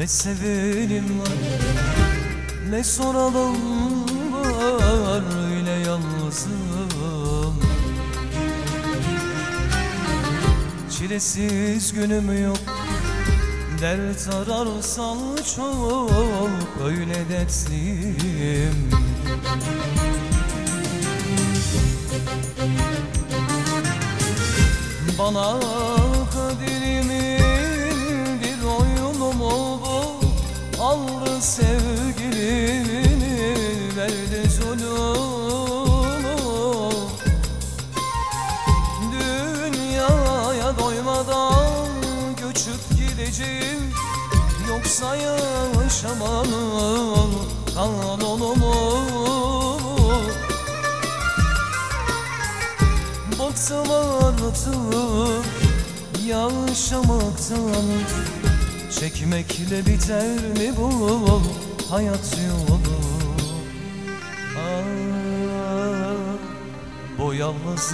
Ne sevenim var Ne soralım var Öyle yalnızım. Çilesiz günüm yok Dert ararsan çok Öyle dertliyim. Bana kaderimin sevgilini verdi zulümü Dünyaya doymadan göçüp gideceğim Yoksa yaşamanın kanunu mu? Bıktım artık yaşamaktan Çekmekle biter mi bu hayat yolu? Ah, Bu yalnızlık